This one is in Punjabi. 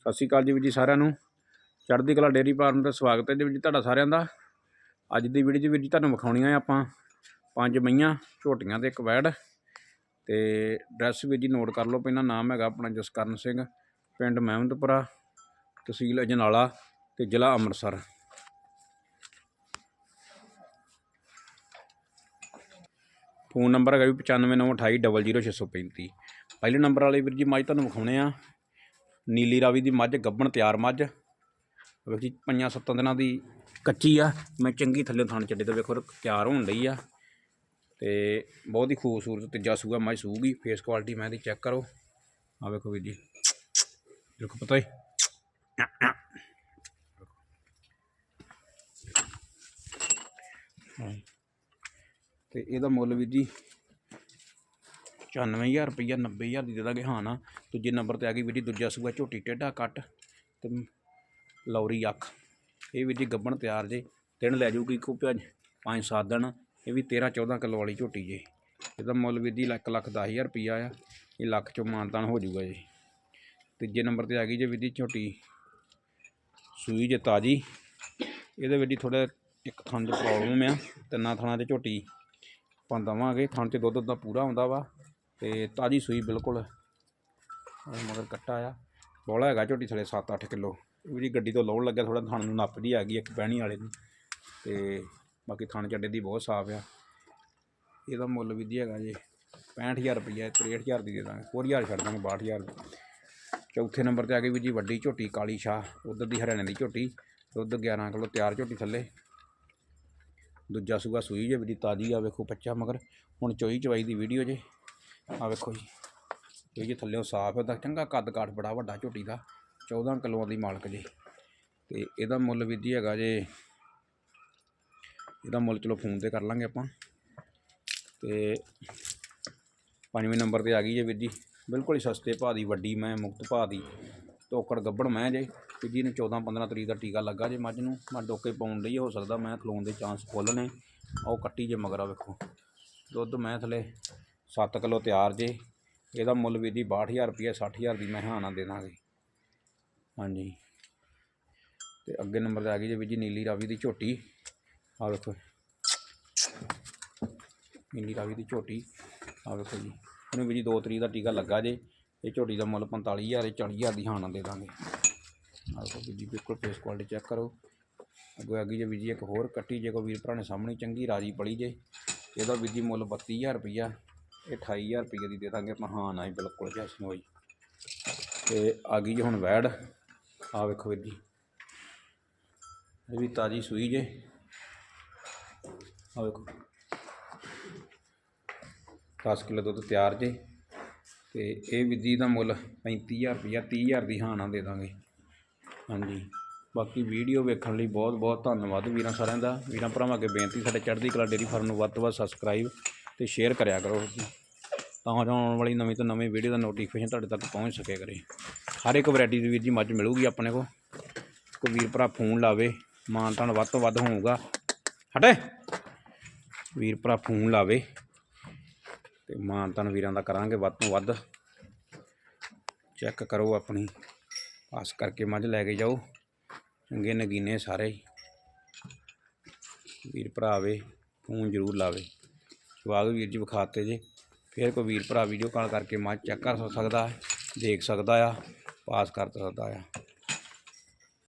ਸਤਿ ਸ਼੍ਰੀ ਅਕਾਲ ਜੀ ਵੀਰ ਜੀ ਸਾਰਿਆਂ ਨੂੰ। ਚੜ੍ਹਦੀ ਕਲਾ ਡੇਅਰੀ ਫਾਰਮ ਤੇ ਸਵਾਗਤ ਹੈ ਜੀ ਵੀਰ ਜੀ ਤੁਹਾਡਾ ਸਾਰਿਆਂ ਦਾ। ਅੱਜ ਦੀ ਵੀਡੀਓ 'ਚ ਵੀਰ ਜੀ ਤੁਹਾਨੂੰ ਵਿਖਾਉਣੀਆਂ ਆਪਾਂ ਪੰਜ ਮਈਆਂ ਝੋਟੀਆਂ ਤੇ ਇੱਕ ਵੈੜ। ਤੇ ਐਡਰੈਸ ਵੀਰ ਜੀ ਨੋਟ ਕਰ ਲਓ, ਪਹਿਲਾਂ ਨਾਮ ਹੈਗਾ ਆਪਣਾ ਜਸਕਰਨ ਸਿੰਘ, ਪਿੰਡ ਮਹਿਮਦਪੁਰਾ, ਤਹਿਸੀਲ ਅਜਨਾਲਾ ਤੇ ਜ਼ਿਲ੍ਹਾ ਅੰਮ੍ਰਿਤਸਰ। ਫੋਨ ਨੰਬਰ ਹੈਗਾ ਵੀ 9598800635 ਪਹਿਲੇ ਨੰਬਰ ਵਾਲੇ ਵੀਰ ਜੀ ਮੱਝ ਤੁਹਾਨੂੰ ਵਿਖਾਉਣੇ ਆ। ਨੀਲੀ ਰਾਵੀ ਦੀ ਮੱਝ ਗੱਬਣ ਤਿਆਰ ਮੱਝ। ਵੇਖੋ ਜੀ ਪੰਜਾਂ ਸੱਤਾਂ ਦਿਨਾਂ ਦੀ ਕੱਚੀ ਆ। ਮੈਂ ਚੰਗੀ ਥੱਲੇ ਥਣ ਚੱਡੇ ਤੇ ਵੇਖੋ, ਤਿਆਰ ਹੋਣ ਲਈ ਆ। ਤੇ ਬਹੁਤ ਹੀ ਖੂਬਸੂਰਤ ਤੀਜਾ ਸੂਆ ਮੱਝ ਸੂਗੀ। ਫੇਸ ਕੁਆਲਿਟੀ ਮੈਂ ਦੀ ਚੈੱਕ ਕਰੋ। ਆ ਵੇਖੋ ਵੀਰ ਜੀ। ਦੇਖੋ ਪਤਾ ਹੀ। ਤੇ ਇਹਦਾ ਮੁੱਲ ਵੀਰ ਜੀ 94000 ਰੁਪਈਆ 90000 ਦੀ ਦੇ ਦਾਂਗੇ। ਹਾਂ ਨਾ, ਦੂਜੇ ਨੰਬਰ ਤੇ ਆ ਗਈ ਵੀਰ ਜੀ, ਦੂਜਾ ਸੂਆ ਝੋਟੀ, ਟੇਢਾ ਕੱਟ ਤੇ ਲੌਰੀ ਅੱਖ। ਇਹ ਵੀਰ ਜੀ ਗੱਬਣ ਤਿਆਰ ਜੇ, ਦਿਨ ਲੈ ਜੂਗੀ ਕੋ ਪੰਜ ਪੰਜ ਸੱਤ ਦਿਨ, ਇਹ ਵੀ 13 14 ਕਿਲੋ ਵਾਲੀ ਝੋਟੀ ਜੇ। ਇਹਦਾ ਮੁੱਲ ਵੀਰ ਜੀ ਲੱਖ ਲੱਖ 10000 ਰੁਪਈਆ ਆ, ਇਹ ਲੱਖ ਚੋਂ ਮਾਨਤਾਨ ਹੋ ਜਾਊਗਾ ਜੀ। ਤੀਜੇ ਨੰਬਰ ਤੇ ਆ ਗਈ ਜੇ ਵੀਰ ਜੀ ਝੋਟੀ, ਸੂਈ ਜੇ ਤਾਜੀ। ਇਹਦੇ ਵਿੱਚ ਜੀ ਥੋੜਾ ਇੱਕ ਥਣ 'ਚ ਪ੍ਰੋਬਲਮ ਆ, ਤਿੰਨਾਂ ਥਣਾਂ 'ਤੇ ਝੋਟੀ ਆਪਾਂ ਦੇਵਾਂਗੇ। ਥਣ 'ਚ ਦੁੱਧ ਦਾ ਪੂਰਾ ਹੁੰਦਾ ਵਾ। ਤੇ ਤਾਜੀ ਸੂਈ ਬਿਲਕੁਲ। ਮਗਰ ਕੱਟਾ ਆ। ਬੋਲਾ ਹੈਗਾ ਝੋਟੀ ਥਲੇ 7-8 ਕਿਲੋ। ਵੀ ਜੀ ਗੱਡੀ ਤੋਂ ਲਾਉਣ ਲੱਗਿਆ ਥੋੜਾ ਥਣ ਨੂੰ ਨੱਪਦੀ ਆ ਗਈ, ਇੱਕ ਬਹਿਣੀ ਵਾਲੇ ਨੂੰ ਤੇ ਬਾਕੀ ਥਣ ਚੱਡੇ ਦੀ ਬਹੁਤ ਸਾਫ਼ ਆ। ਇਹਦਾ ਮੁੱਲ ਵੀ ਦੀ ਹੈਗਾ ਜੀ 65000 ਰੁਪਈਆ 63000 ਦੀ ਦੇ ਦਾਂਗੇ। 4000 ਛੱਡ ਦਾਂਗੇ 62000 ਦੀ। ਚੌਥੇ ਨੰਬਰ ਤੇ ਆ ਗਈ ਵੀ ਜੀ ਵੱਡੀ ਝੋਟੀ, ਕਾਲੀ ਸ਼ਾਹ। ਉਧਰ ਦੀ ਹਰਿਆਣੇ ਦੀ ਝੋਟੀ ਦੁੱਧ 11 ਕਿਲੋ ਤਿਆਰ ਝੋਟੀ ਥੱਲੇ। ਦੂਜਾ ਸੂਗਾ ਸੂਈ ਜੇ, ਵੀ ਤਾਜੀ ਆ, ਵੇਖੋ ਬੱਚਾ ਮਗਰ। ਹੁਣ ਚੋਈ ਚਵਾਈ ਦੀ ਵੀਡੀਓ ਜੇ। ਆ ਵੇਖੋ ਜੀ। ਇਹ ਜੇ ਥੱਲੇੋਂ ਸਾਫ਼ ਹੈ ਤਾਂ ਚੰਗਾ ਕੱਦ ਕਾਠ ਬੜਾ ਵੱਡਾ ਝੋਟੀ ਦਾ 14 ਕਿਲੋਆਂ ਦੀ ਮਾਲਕ ਜੀ। ਤੇ ਇਹਦਾ ਮੁੱਲ ਵੀ ਜੀ ਹੈਗਾ ਜੇ, ਇਹਦਾ ਮੁੱਲ ਚਲੋ ਫੋਨ ਤੇ ਕਰ ਲਾਂਗੇ ਆਪਾਂ। ਤੇ ਪੰਜਵੇਂ ਨੰਬਰ ਤੇ ਆ ਗਈ ਜੇ ਵੀਰ ਜੀ। ਬਿਲਕੁਲ ਹੀ ਸਸਤੇ ਭਾਅ ਦੀ, ਵੱਡੀ ਮੈਂ, ਮੁਕਤ ਭਾਅ ਦੀ। ਤੋਕੜ ਗੱਬੜ ਮੈਂ ਜੇ ਤੇ ਜੀ ਨੂੰ 14 15 ਤਰੀਕ ਦਾ ਟੀਕਾ ਲੱਗਾ ਜੇ ਮੱਝ ਨੂੰ, ਮੈਂ ਡੋਕੇ ਪਾਉਣ ਲਈ ਹੋ ਸਕਦਾ, ਮੈਂ ਖਲੋਣ ਦੇ ਚਾਂਸ ਫੁੱਲ ਨੇ। ਉਹ ਕੱਟੀ ਜੇ ਮਗਰਾ ਵੇਖੋ। ਦੁੱਧ ਮੈਂ ਥਲੇ 7 ਕਿਲੋ ਤਿਆਰ ਜੇ, ਇਹਦਾ ਮੁੱਲ ਵੀ ਦੀ 62000 ਰੁਪਏ 60000 ਦੀ ਮੈਂ ਹਾਨਾ ਦੇ ਦਾਂਗੇ। ਹਾਂਜੀ। ਤੇ ਅੱਗੇ ਨੰਬਰ ਤੇ ਆ ਗਈ ਜੇ ਵੀ ਜੀ, ਨੀਲੀ ਰਾਵੀ ਦੀ ਝੋਟੀ। ਆ ਵੇਖੋ। ਨੀਲੀ ਰਾਵੀ ਦੀ ਝੋਟੀ। ਆ ਵੇਖੋ ਜੀ। ਇਹਨੂੰ ਵੀ ਜੀ 2 ਤਰੀਕ ਦਾ ਟੀਕਾ ਲੱਗਾ ਜੇ, ਇਹ ਝੋਟੀ ਦਾ ਮੁੱਲ 45000 ਇਹ 40000 ਦੀ ਹਾਨਾ ਦੇ ਦਾਂਗੇ। ਆ ਵੇਖੋ ਜੀ, ਬਿਲਕੁਲ ਫੇਸ ਕੁਆਲਿਟੀ ਚੈੱਕ ਕਰੋ। ਅੱਗੋਂ ਆ ਗਈ ਜੇ ਵੀ ਜੀ, ਇੱਕ ਹੋਰ ਕੱਟੀ, ਜੇ ਕੋ ਵੀਰ ਭਰਾ ਨੇ ਸਾਹਮਣੇ ਚੰਗੀ ਰਾਜੀ ਪੜੀ ਜੇ, ਇਹਦਾ ਵੀ ਜੀ ਮੁੱਲ 32000 ਰੁਪਈਆ। ਇਹ 28000 ਰੁਪਏ ਦੀ ਦੇ ਦਾਂਗੇ ਆਪਾਂ। ਹਾਂ, ਨਾ ਹੀ ਬਿਲਕੁਲ, ਜੈਸਨ ਹੋਈ ਤੇ ਆ ਗਈ ਜੀ ਹੁਣ ਵੈੜ। ਆ ਵੇਖੋ ਵੀਰ ਜੀ। ਇਹ ਵੀ ਤਾਜੀ ਸੂਈ ਜੇ। ਆ ਵੇਖੋ। 10 ਕਿਲੋ ਦੁੱਧ ਤਿਆਰ ਜੇ। ਤੇ ਇਹ ਵਿਧੀ ਦਾ ਮੁੱਲ 35000 ਰੁਪਇਆ 30000 ਦੀ ਹਾਂ ਦੇ ਦਾਂਗੇ। ਹਾਂਜੀ। ਬਾਕੀ ਵੀਡੀਓ ਵੇਖਣ ਲਈ ਬਹੁਤ ਬਹੁਤ ਧੰਨਵਾਦ ਵੀਰਾਂ ਸਾਰਿਆਂ ਦਾ। ਵੀਰਾਂ ਭਰਾਵਾਂ ਅੱਗੇ ਬੇਨਤੀ, ਸਾਡੇ ਚੜ੍ਹਦੀ ਕਲਾ ਡੇਰੀ ਫਾਰਮ ਨੂੰ ਵੱਧ ਤੋਂ ਵੱਧ ਸਬਸਕ੍ਰਾਈਬ ਤੇ ਸ਼ੇਅਰ ਕਰਿਆ ਕਰੋ। ਤਾਂ ਜੋ ਆਉਣ ਵਾਲੀ ਨਵੀਂ ਤੋਂ ਨਵੀਂ ਵੀਡੀਓ ਦਾ ਨੋਟੀਫਿਕੇਸ਼ਨ ਤੁਹਾਡੇ ਤੱਕ ਪਹੁੰਚ ਸਕੇ ਕਰੇ। ਹਰ ਇੱਕ ਵੈਰਾਈਟੀ ਦੀ ਵੀਰ ਜੀ ਮੱਝ ਮਿਲੂਗੀ ਆਪਣੇ ਕੋਲ। ਕੋਈ ਵੀਰ ਭਰਾ ਫੋਨ ਲਾਵੇ, ਮਾਨ ਮਾਨਤਾਨ ਵੱਧ ਤੋਂ ਵੱਧ ਹੋਊਗਾ। ਹਟੇ। ਵੀਰ ਭਰਾ ਫੋਨ ਲਾਵੇ ਤੇ ਮਾਨਤਾਨ ਵੀਰਾਂ ਦਾ ਕਰਾਂਗੇ ਵੱਧ ਤੋਂ ਵੱਧ। ਚੈੱਕ ਕਰੋ ਆਪਣੀ। ਪਾਸ ਕਰਕੇ ਮੱਝ ਲੈ ਕੇ ਜਾਓ। ਚੰਗੇ ਨਗੀਨੇ ਸਾਰੇ। ਵੀਰ ਭਰਾ ਆਵੇ, ਫੋਨ ਜ਼ਰੂਰ ਲਾਵੇ। ਸਵਾਗ ਵੀਰ ਜੀ ਵਿਖਾਤੇ ਜੇ। ਫਿਰ ਕੋਈ ਵੀਰ ਭਰਾ ਵੀਡੀਓ ਕਾਲ ਕਰਕੇ ਮੱਝ ਚੈੱਕ ਕਰ ਸਕਦਾ, ਦੇਖ ਸਕਦਾ ਆ, ਪਾਸ ਕਰ ਸਕਦਾ ਆ।